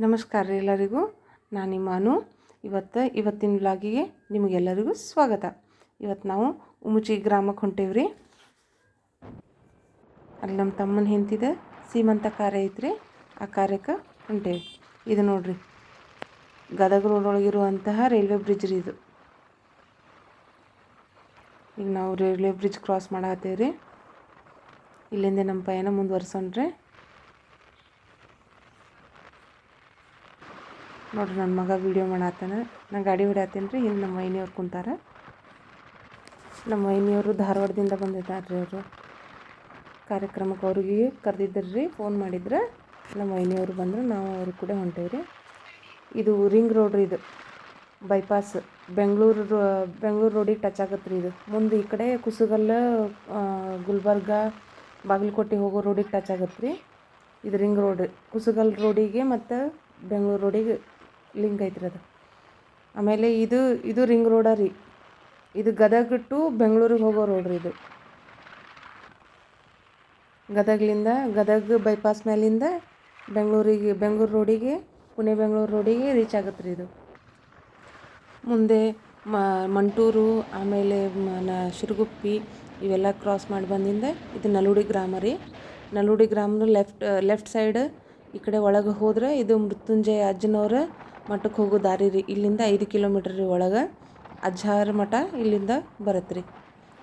ನಮಸ್ಕಾರ ರೀ ಎಲ್ಲರಿಗೂ. ನಾನು ನಿಮ್ಮ ಅನು. ಇವತ್ತು, ಇವತ್ತಿನ ವ್ಲಾಗಿಗೆ ನಿಮಗೆಲ್ಲರಿಗೂ ಸ್ವಾಗತ. ಇವತ್ತು ನಾವು ಉಮುಚಿ ಗ್ರಾಮಕ್ಕೆ ಹೊಂಟೇವ್ರಿ ಅಲ್ಲಿ ನಮ್ಮ ತಮ್ಮನ ಹೆಂತಿದೆ ಸೀಮಂತ ಕಾರ್ಯ ಐತ್ರಿ. ಆ ಕಾರ್ಯಕ್ಕೆ ಹೊಂಟೇವಿ. ಇದು ನೋಡ್ರಿ. ಗದಗ ರೋಡ್ ಒಳಗಿರುವಂತಹ ರೈಲ್ವೆ ಬ್ರಿಡ್ಜ್ ರೀ ಇದು. ಈಗ ನಾವು ರೈಲ್ವೆ ಬ್ರಿಡ್ಜ್ ಕ್ರಾಸ್ ಮಾಡತ್ತೇವೆ ರೀ. ಇಲ್ಲಿಂದ ನಮ್ಮ ಪಯಣ ಮುಂದುವರ್ಸೋಣ್ರಿ. ನೋಡ್ರಿ ನನ್ನ ಮಗ ವೀಡಿಯೋ ಮಾಡತ್ತಾನ ನಾನು ಗಾಡಿ ಹೊಡ್ಯಾತೀನಿ ರೀ ಇಲ್ಲಿ ನಮ್ಮ ಮೈನಿಯವ್ರು ಕುಂತಾರ. ನಮ್ಮ ಮೈನಿಯವರು ಧಾರವಾಡದಿಂದ ಬಂದಿದ್ದಾರೆ ಅವರು. ಕಾರ್ಯಕ್ರಮಕ್ಕೆ ಅವ್ರಿಗೆ ಕರೆದಿದ್ದರು ರೀ ಫೋನ್ ಮಾಡಿದ್ರೆ ನಮ್ಮ ಮೈನಿಯವರು ಬಂದರು, ನಾವು ಅವ್ರಿಗೆ ಕೂಡ ಹೊಂಟೇವಿ ರೀ ಇದು ರಿಂಗ್ ರೋಡ್ ರೀ ಇದು ಬೈಪಾಸ್ ಬೆಂಗಳೂರು ಬೆಂಗಳೂರು ರೋಡಿಗೆ ಟಚ್ ಆಗತ್ತೆ ರೀ ಇದು. ಮುಂದೆ ಈ ಕಡೆ ಕುಸುಗಲ್ಲ ಗುಲ್ಬರ್ಗ, ಬಾಗಲಕೋಟೆ ಹೋಗೋ ರೋಡಿಗೆ ಟಚ್ ಆಗತ್ತೆ ರೀ ಇದು ರಿಂಗ್ ರೋಡ್ ಕುಸುಗಲ್ ರೋಡಿಗೆ ಮತ್ತು ಬೆಂಗಳೂರು ರೋಡಿಗೆ ಲಿಂಕ್ ಐತ್ರಿ ಅದು. ಆಮೇಲೆ ಇದು ಇದು ರಿಂಗ್ ರೋಡ ರೀ. ಇದು ಗದಗ ಟು ಬೆಂಗಳೂರಿಗೆ ಹೋಗೋ ರೋಡ್ ರೀ ಇದು. ಗದಗ್ಲಿಂದ, ಗದಗ ಬೈಪಾಸ್ ಮೇಲಿಂದ ಬೆಂಗಳೂರಿಗೆ, ಬೆಂಗಳೂರು ರೋಡಿಗೆ, ಪುಣೆ ಬೆಂಗಳೂರು ರೋಡಿಗೆ ರೀಚ್ ಆಗುತ್ತೆ ರೀ ಇದು. ಮುಂದೆ ಮಂಟೂರು, ಆಮೇಲೆ ಶಿರಗುಪ್ಪಿ ಇವೆಲ್ಲ ಕ್ರಾಸ್ ಮಾಡಿ ಬಂದಿಂದ ಇದು ನಲುಡಿ ಗ್ರಾಮ ರೀ. ನಲುಡಿ ಗ್ರಾಮದ ಲೆಫ್ಟ್ ಲೆಫ್ಟ್ ಸೈಡ್ ಈ ಕಡೆ ಒಳಗೆ ಹೋದ್ರೆ ಇದು ಮೃತ್ಯುಂಜಯ ಅಜ್ಜನವ್ರ ಮಠಕ್ಕೆ ಹೋಗೋ ದಾರಿ ರೀ. ಇಲ್ಲಿಂದ ಐದು ಕಿಲೋಮೀಟ್ರ್ ರೀ ಒಳಗೆ. ಅಜ್ಜಾರ ಮಠ ಇಲ್ಲಿಂದ ಬರತ್ತೆ ರೀ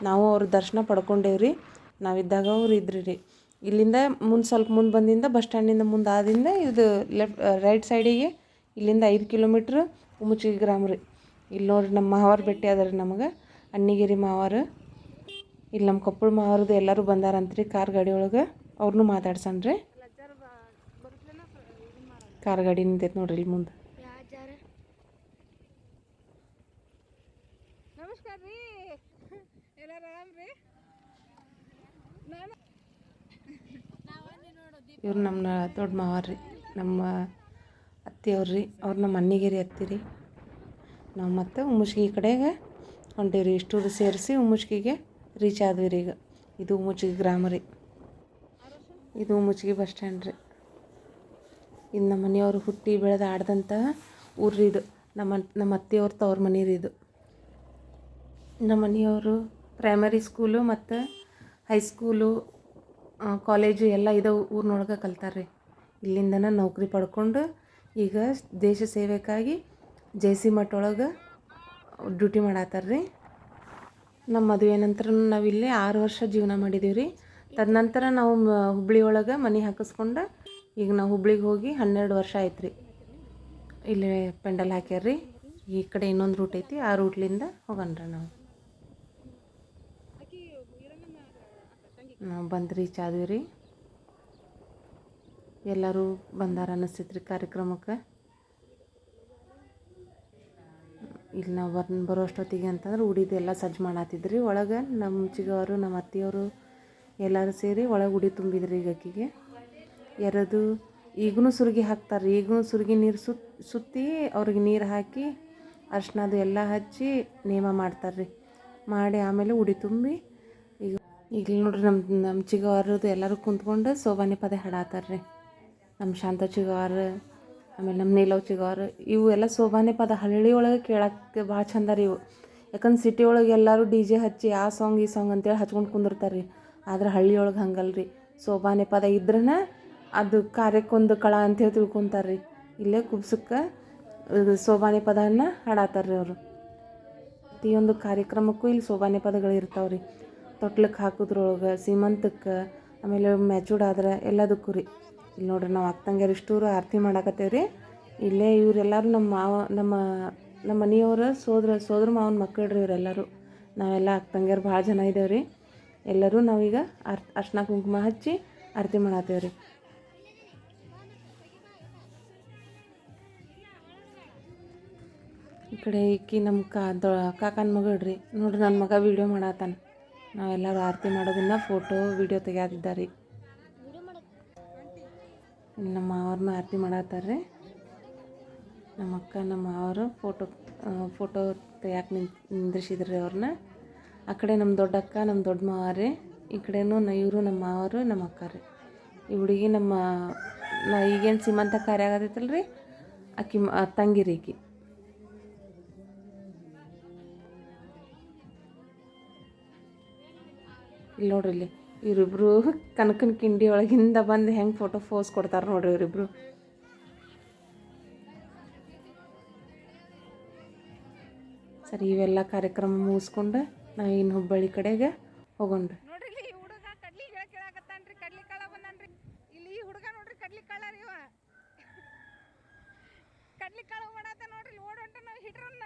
ನಾವು ಅವ್ರ ದರ್ಶನ ಪಡ್ಕೊಂಡೇವ್ರಿ ನಾವಿದ್ದಾಗ ಅವ್ರು ಇದ್ರಿ ರೀ. ಇಲ್ಲಿಂದ ಮುಂದೆ ಸ್ವಲ್ಪ ಮುಂದೆ ಬಂದಿಂದ ಬಸ್ ಸ್ಟ್ಯಾಂಡಿಂದ ಮುಂದೆ ಆದಿಂದ ಇದು ಲೆಫ್ಟ್ ರೈಟ್ ಸೈಡಿಗೆ ಇಲ್ಲಿಂದ ಐದು ಕಿಲೋಮೀಟ್ರ್ ಉಮುಚಿ ಗ್ರಾಮ ರೀ. ಇಲ್ಲಿ ನೋಡ್ರಿ ನಮ್ಮ ಮಾವಾರ ಭೇಟಿ ಅದಾರ ನಮಗೆ. ಅಣ್ಣಿಗಿರಿ ಮಾವಾರ. ಇಲ್ಲಿ ನಮ್ಮ ಕೊಪ್ಪಳ ಮಾವಾರದು ಎಲ್ಲರೂ ಬಂದಾರಂತ್ರಿ ಕಾರ್ ಗಾಡಿ ಒಳಗೆ. ಅವ್ರನ್ನೂ ಮಾತಾಡ್ಸಣ್ರಿ ಕಾರ್ ಗಾಡಿ ನಿಂತೈತೆ ನೋಡ್ರಿ ಇಲ್ಲಿ ಮುಂದೆ. ನಮಸ್ಕಾರ ರೀ. ಎಲ್ಲಾರು ಆರಾಮ್ ರೀ ಇವ್ರು ನಮ್ಮ ದೊಡ್ಡ ಮಾವ್ರಿ ನಮ್ಮ ಅತ್ತೆಯವ್ರು ಅವ್ರು ನಮ್ಮ ಅಣ್ಣಿಗೇರಿ ಅತ್ತಿ ರೀ. ನಾವು ಮತ್ತೆ ಉಮ್ಮುಚ್ಗಿ ಕಡೆಗೆ ಹೊಂಟೀವಿ ರೀ. ಇಷ್ಟೂರು ಸೇರಿಸಿ ಉಮ್ಮುಚ್ಗಿಗೆ ರೀಚ್ ಆದ್ವಿ ರೀ ಈಗ. ಇದು ಉಮ್ಮುಚ್ಗಿ ಗ್ರಾಮ ರೀ. ಇದು ಉಮ್ಮುಚ್ಗಿ ಬಸ್ ಸ್ಟ್ಯಾಂಡ್ ರೀ. ಇದು ನಮ್ಮ ಮನೆಯವರು ಹುಟ್ಟಿ ಬೆಳೆದು ಆಡ್ದಂತಹ ಊರ್ರಿ ಇದು. ನಮ್ಮ ನಮ್ಮ ಅತ್ತೆಯವ್ರ ತವ್ರ ಮನೆ ರೀ ಇದು. ನಮ್ಮ ಮನೆಯವರು ಪ್ರೈಮರಿ ಸ್ಕೂಲು ಮತ್ತು ಹೈಸ್ಕೂಲು ಕಾಲೇಜು ಎಲ್ಲ ಇದಾವೆ ಊರಿನೊಳಗೆ ಕಲ್ತಾರೆ ರೀ ಇಲ್ಲಿಂದನ ನೌಕರಿ ಪಡ್ಕೊಂಡು ಈಗ ದೇಶ ಸೇವೆಗಾಗಿ ಜೆ ಸಿ ಮಠ ಒಳಗೆ ಡ್ಯೂಟಿ ಮಾಡತ್ತಾರ ರೀ ನಮ್ಮ ಮದುವೆ ನಂತರ ನಾವು ಆರು ವರ್ಷ ಜೀವನ ಮಾಡಿದ್ದೀವಿ ರೀ ತದನಂತರ ನಾವು ಹುಬ್ಳಿ ಒಳಗೆ ಮನೆ ಹಾಕಿಸ್ಕೊಂಡು ಈಗ ನಾವು ಹುಬ್ಳಿಗೆ ಹೋಗಿ ಹನ್ನೆರಡು ವರ್ಷ ಆಯ್ತು ರೀ ಇಲ್ಲಿ ಪೆಂಡಲ್ ಹಾಕ್ಯಾರ ರೀ ಈ ಕಡೆ ಇನ್ನೊಂದು ರೂಟ್ ಐತಿ, ಆ ರೂಟ್ಲಿಂದ ಹೋಗೋಣ ನಾವು ನಾವು ಬಂದು ರೀಚ್ ಆದ್ವಿ ರೀ. ಎಲ್ಲರೂ ಬಂದಾರ ಅನ್ನಿಸ್ತೈತೆ ರೀ ಕಾರ್ಯಕ್ರಮಕ್ಕೆ. ಇಲ್ಲಿ ನಾವು ಬರ್, ಬರೋ ಅಷ್ಟೊತ್ತಿಗೆ ಅಂತಂದ್ರೆ ಉಡಿದು ಎಲ್ಲ ಸಜ್ಜು ಮಾಡತ್ತಿದ್ರಿ ಒಳಗೆ ನಮ್ಮ ಚಿಗವರು, ನಮ್ಮ ಅತ್ತೆಯವರು ಎಲ್ಲರೂ ಸೇರಿ ಒಳಗೆ ಉಡಿ ತುಂಬಿದ್ರಿ ಈಗ ಅಕ್ಕಿಗೆ. ಎರದು ಈಗೂ ಸುರುಗಿ ಹಾಕ್ತಾರೆ ಈಗೂ ಸುರುಗಿ ನೀರು ಸುತ್, ಸುತ್ತಿ ಅವ್ರಿಗೆ ನೀರು ಹಾಕಿ ಅರ್ಶಿನದು ಎಲ್ಲ ಹಚ್ಚಿ ನೇಮ ಮಾಡ್ತಾರೆ ರೀ ಮಾಡಿ ಆಮೇಲೆ ಉಡಿ ತುಂಬಿ ಈಗ ನೋಡ್ರಿ ನಮ್ಮ ನಮ್ಮ ಚಿಗವರದು ಎಲ್ಲರೂ ಕುಂತ್ಕೊಂಡು ಸೋಬಾನೆ ಪದ ಹಾಡಾತಾರ ರೀ ನಮ್ಮ ಶಾಂತ ಚಿಗವಾರ, ಆಮೇಲೆ ನಮ್ಮ ನೀಲವ್ ಚಿಗವಾರ, ಇವು ಎಲ್ಲ ಸೋಬಾನೆ ಪದ ಹಳ್ಳಿ ಒಳಗೆ ಕೇಳಕ್ಕೆ ಭಾಳ ಚಂದ ರೀ ಇವು. ಯಾಕಂದ್ರೆ ಸಿಟಿ ಒಳಗೆ ಎಲ್ಲರೂ ಡಿ ಜೆ ಹಚ್ಚಿ ಆ ಸಾಂಗ್ ಈ ಸಾಂಗ್ ಅಂತೇಳಿ ಹಚ್ಕೊಂಡು ಕುಂದಿರ್ತಾರೆ ರೀ ಆದ್ರೆ ಹಳ್ಳಿ ಒಳಗೆ ಹಂಗಲ್ಲ ರೀ ಸೋಬಾನೆ ಪದ ಇದ್ರನ ಅದು ಕಾರ್ಯಕ್ಕೊಂದು ಕಳ ಅಂತೇಳಿ ತಿಳ್ಕೊತಾರೆ ರೀ ಇಲ್ಲೇ ಕುಬ್ಸಕ್ಕೆ ಸೋಬಾನೆ ಪದನ ಹಾಡಾತಾರೆ ರೀ ಅವರು. ಪ್ರತಿಯೊಂದು ಕಾರ್ಯಕ್ರಮಕ್ಕೂ ಇಲ್ಲಿ ಸೋಬಾನೆ ಪದಗಳು ಇರ್ತಾವೆ ರೀ ತೊಟ್ಲಕ್ಕೆ ಹಾಕೋದ್ರೊಳಗೆ, ಸೀಮಂತಕ್ಕೆ, ಆಮೇಲೆ ಮ್ಯಾಚೂರ್ಡ್ ಆದ್ರೆ ಎಲ್ಲದಕ್ಕೂ ರೀ. ಇಲ್ಲಿ ನೋಡ್ರಿ ನಾವು ಅಕ್ಕಂಗ್ಯಾರ ಇಷ್ಟೂರು ಆರತಿ ಮಾಡಾಕತ್ತೇವೆ ರೀ ಇಲ್ಲೇ ಇವರೆಲ್ಲರೂ ನಮ್ಮ ಮಾವ, ನಮ್ಮ ನಮ್ಮ ಮನೆಯವ್ರ, ಸೋದ್ರ ಸೋದ್ರ ಮಾವನ ಮಕ್ಕಳು ರೀ ಇವರೆಲ್ಲರೂ. ನಾವೆಲ್ಲ ಅಕ್ಕಂಗ್ಯಾರು ಭಾಳ ಜನ ಇದ್ದೇವೆ ರೀ ಎಲ್ಲರೂ ನಾವೀಗ ಅರ್ ಅರ್ಶಿನ ಕುಂಕುಮ ಹಚ್ಚಿ ಆರತಿ ಮಾಡತ್ತೇವೆ ರೀ ಈ ಕಡೆ ಈಕಿ ನಮ್ಮ ಕಾ, ದೊ, ಕಾಕನ ಮಗಳು ರೀ ನೋಡ್ರಿ ನನ್ನ ಮಗ ವೀಡಿಯೋ ಮಾಡತ್ತಾನ ನಾವೆಲ್ಲರೂ ಆರತಿ ಮಾಡೋದನ್ನ ಫೋಟೋ, ವೀಡಿಯೋ ತೆಗ್ಯಾತಿದ್ದಾರೆ ನಮ್ಮ ಮಾವ್ರನ್ನ ಆರತಿ ಮಾಡತ್ತಾರೆ ನಮ್ಮ ಅಕ್ಕ, ನಮ್ಮ ಮಾವರು ಫೋಟೋ ಫೋಟೋ ತೆಗಿಯಾಕೆ ನಿಂತ್, ನಿಂದ್ರಿಸಿದ್ರಿ ಅವ್ರನ್ನ. ಆ ಕಡೆ ನಮ್ಮ ದೊಡ್ಡ ಅಕ್ಕ, ನಮ್ಮ ದೊಡ್ಡ ಮಾವ ರೀ. ಈ ಕಡೆನೂ ಇವರು ನಮ್ಮ ಮಾವರು, ನಮ್ಮ ಅಕ್ಕ ರೀ. ಈ ಹುಡುಗಿ ನಮ್ಮ, ನಾ, ಈಗೇನು ಸೀಮಂತ ಕಾರ್ಯ ಆಗತ್ತೈತಲ್ಲ ರೀ ಆಕಿ ಮ- ತಂಗಿ ರೀ ಈಕಿ. ಇಲ್ಲಿ ನೋಡ್ರಿ ಇಲ್ಲಿ ಇವರಿಬ್ರು ಕನಕನ ಕಿಂಡಿ ಒಳಗಿಂದ ಬಂದು ಹೆಂಗೆ ಫೋಟೋ ಫೋಸ್ ಕೊಡ್ತಾರೆ ನೋಡ್ರಿ ಇವರಿಬ್ರು. ಸರಿ, ಇವೆಲ್ಲ ಕಾರ್ಯಕ್ರಮ ಮುಗಿಸ್ಕೊಂಡು ನಾ ಇನ್ನು ಹುಬ್ಬಳ್ಳಿ ಕಡೆಗೆ ಹುಡುಗ ಕಡ್ಲಿ ಕಾಳು ಮಾಡತ್ತ ನೋಡ್ರಿ ಇಲ್ಲಿ ಓಡ್ ಹೊಂಟ ನಾವು ಹಿಡ್ರನ್ನ.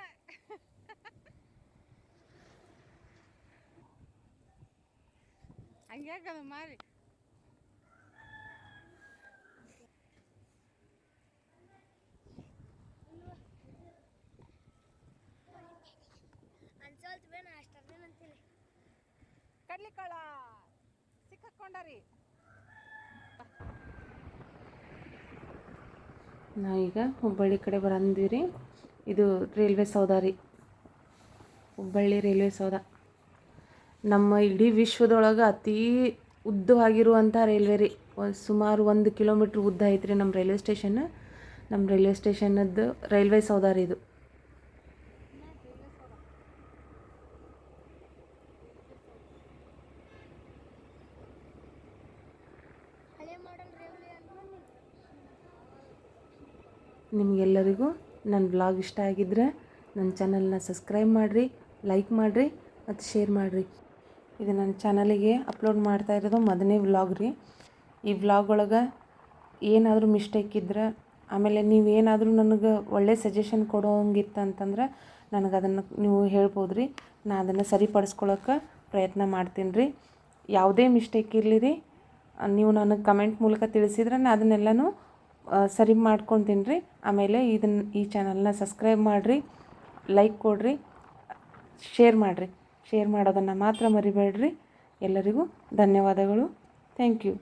ಹಂಗ್ಯಾಕದ ಮಾರಿ ಕಡ್ಲಿ ಕಾಳ ನಾ ನಾವೀಗ ಹುಬ್ಬಳ್ಳಿ ಕಡೆ ಬರಂದಿರಿ. ಇದು ರೈಲ್ವೆ ಸೌದಾರಿ ರೀ. ಹುಬ್ಬಳ್ಳಿ ರೈಲ್ವೆ ಸೌಧ. ನಮ್ಮ ಇಡೀ ವಿಶ್ವದೊಳಗೆ ಅತೀ ಉದ್ದವಾಗಿರುವಂಥ ರೈಲ್ವೆ ರೀ. ಸುಮಾರು ಒಂದು ಕಿಲೋಮೀಟ್ರ್ ಉದ್ದ ಐತ್ರಿ ನಮ್ಮ ರೈಲ್ವೆ ಸ್ಟೇಷನ್. ನಮ್ಮ ರೈಲ್ವೆ ಸ್ಟೇಷನದ್ದು ರೈಲ್ವೆ ಸೌಧ ರೀ ಇದು. ನಿಮಗೆಲ್ಲರಿಗೂ ನನ್ನ ಬ್ಲಾಗ್ ಇಷ್ಟ ಆಗಿದ್ರೆ ನನ್ನ ಚಾನಲ್ನ ಸಬ್ಸ್ಕ್ರೈಬ್ ಮಾಡಿರಿ ಲೈಕ್ ಮಾಡಿರಿ, ಮತ್ತು ಶೇರ್ ಮಾಡಿರಿ. ಇದು ನನ್ನ ಚಾನಲಿಗೆ ಅಪ್ಲೋಡ್ ಮಾಡ್ತಾ ಇರೋದು ಮೊದಲನೇ ವ್ಲಾಗ್ ರೀ. ಈ ವ್ಲಾಗ್ ಒಳಗೆ ಏನಾದರೂ ಮಿಸ್ಟೇಕ್ ಇದ್ರೆ, ಆಮೇಲೆ ನೀವು ಏನಾದರೂ ನನಗೆ ಒಳ್ಳೆ ಸಜೆಷನ್ ಕೊಡೋಂಗಿತ್ತು ಅಂತಂದ್ರೆ ನನಗೆ ಅದನ್ನು ನೀವು ಹೇಳ್ಬೋದು ರೀ. ನಾನು ಅದನ್ನು ಸರಿಪಡಿಸ್ಕೊಳಕ್ಕೆ ಪ್ರಯತ್ನ ಮಾಡ್ತೀನಿ ರೀ. ಯಾವುದೇ ಮಿಸ್ಟೇಕ್ ಇರಲಿ ರೀ. ನೀವು ನನಗೆ ಕಮೆಂಟ್ ಮೂಲಕ ತಿಳಿಸಿದ್ರೆ ನಾನು ಅದನ್ನೆಲ್ಲನೂ ಸರಿ ಮಾಡ್ಕೊತೀನಿ ರೀ. ಆಮೇಲೆ ಇದನ್ನು ಈ ಚಾನಲ್ನ ಸಬ್ಸ್ಕ್ರೈಬ್ ಮಾಡಿರಿ, ಲೈಕ್ ಕೊಡ್ರಿ, ಶೇರ್ ಮಾಡಿರಿ. ಶೇರ್ ಮಾಡೋದನ್ನು ಮಾತ್ರ ಮರಿಬೇಡ್ರಿ. ಎಲ್ಲರಿಗೂ ಧನ್ಯವಾದಗಳು. Thank you